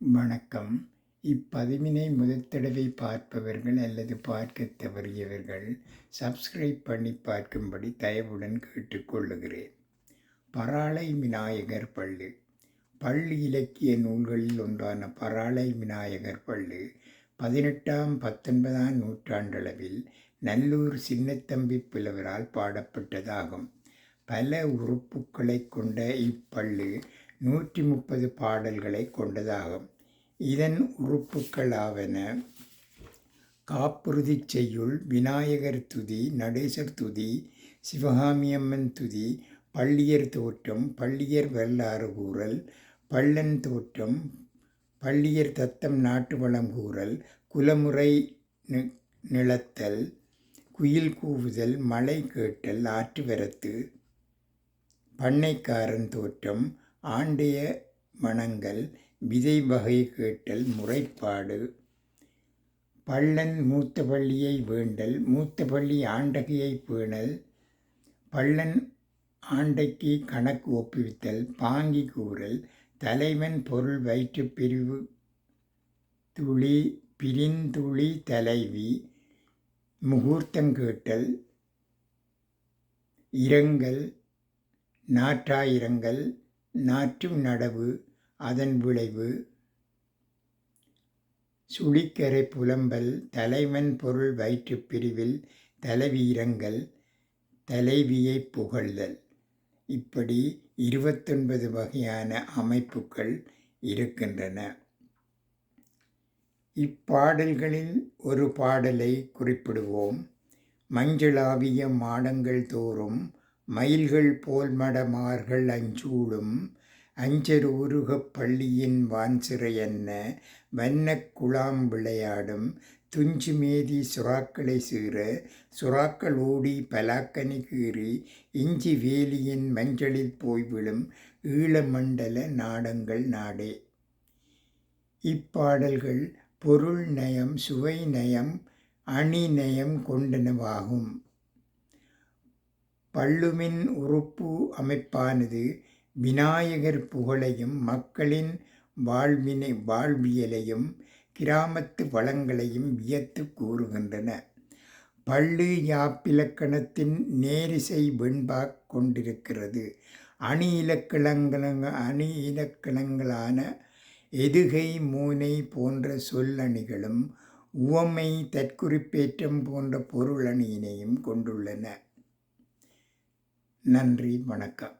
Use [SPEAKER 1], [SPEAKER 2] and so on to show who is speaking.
[SPEAKER 1] வணக்கம். இப்பதிவினை முதல் தடவை பார்ப்பவர்கள் அல்லது பார்க்க தவறியவர்கள் சப்ஸ்கிரைப் பண்ணி பார்க்கும்படி தயவுடன் கேட்டுக்கொள்ளுகிறேன். பராளை விநாயகர் பள்ளு. பள்ளி இலக்கிய நூல்களில் ஒன்றான பராளை விநாயகர் பள்ளு பதினெட்டாம் பத்தொன்பதாம் நூற்றாண்டளவில் நல்லூர் சின்னத்தம்பி புலவரால் பாடப்பட்டதாகும். பல உறுப்புகளை கொண்ட இப்பள்ளு நூற்றி முப்பது பாடல்களை கொண்டதாகும். இதன் உறுப்புக்களாவன காப்புறுதி செய்யுள் விநாயகர் துதி நடேசர் துதி சிவகாமியம்மன் துதி பள்ளியர் தோற்றம் பள்ளியர் வரலாறு கூறல் பள்ளன் தோற்றம் பள்ளியர் தத்தம் நாட்டு வளம் கூறல் குலமுறை நிலத்தல் குயில் கூவுதல் மலை கேட்டல் ஆற்று வரத்து பண்ணைக்காரன் தோற்றம் ஆண்டைய மணங்கள் விதை வகை கேட்டல் முறைப்பாடு. பள்ளன் மூத்த பள்ளியை வேண்டல் மூத்த பள்ளி ஆண்டகையை பேணல். பள்ளன் ஆண்டைக்கு கணக்கு ஒப்புவித்தல் பாங்கி கூறல். தலைவன் பொருள் வயிற்று பிரிவு துளி பிரிந்துளி தலைவி. முகூர்த்தம் கேட்டல் இரங்கல் நாற்றாயிரங்கள். நாற்றும் நடவு அதன் விளைவு சுழிக்கரை புலம்பல் தலைவன் பொருள் வயிற்றுப் பிரிவில் தலைவீரங்கள் தலைவியை புகழ்தல். இப்படி இருபத்தொன்பது வகையான அமைப்புகள் இருக்கின்றன. இப்பாடல்களில் ஒரு பாடலை குறிப்பிடுவோம். மஞ்சளாவிய மாடங்கள் தோறும் மயில்கள் போல் மடமார்கள் அஞ்சூடும் அஞ்சர் ஊருகப் பள்ளியின் வான்சிறையன்ன வண்ணக் குழாம் விளையாடும் துஞ்சு மேதி சுறாக்களை சீற சுறாக்கள் ஓடி பலாக்கனி கீறி இஞ்சி வேலியின் மஞ்சளில் போய் விழும் ஈழமண்டல நாடங்கள் நாடே. இப்பாடல்கள் பொருள் நயம் சுவை நயம் அணி நயம் கொண்டனவாகும். பள்ளுமின் உறுப்பு அமைப்பானது விநாயகர் புகழையும் மக்களின் வாழ்வினை வாழ்வியலையும் கிராமத்து வளங்களையும் வியத்து கூறுகின்றன. பள்ளு யாப்பிலக்கணத்தின் நேரிசை வெண்பாக் கொண்டிருக்கிறது. அணி இலக்கணங்கள அணி இலக்கணங்களான எதுகை மூனை போன்ற சொல்லணிகளும் உவமை தற்குறிப்பேற்றம் போன்ற பொருளணியினையும் கொண்டுள்ளன. நன்றி வணக்கம்.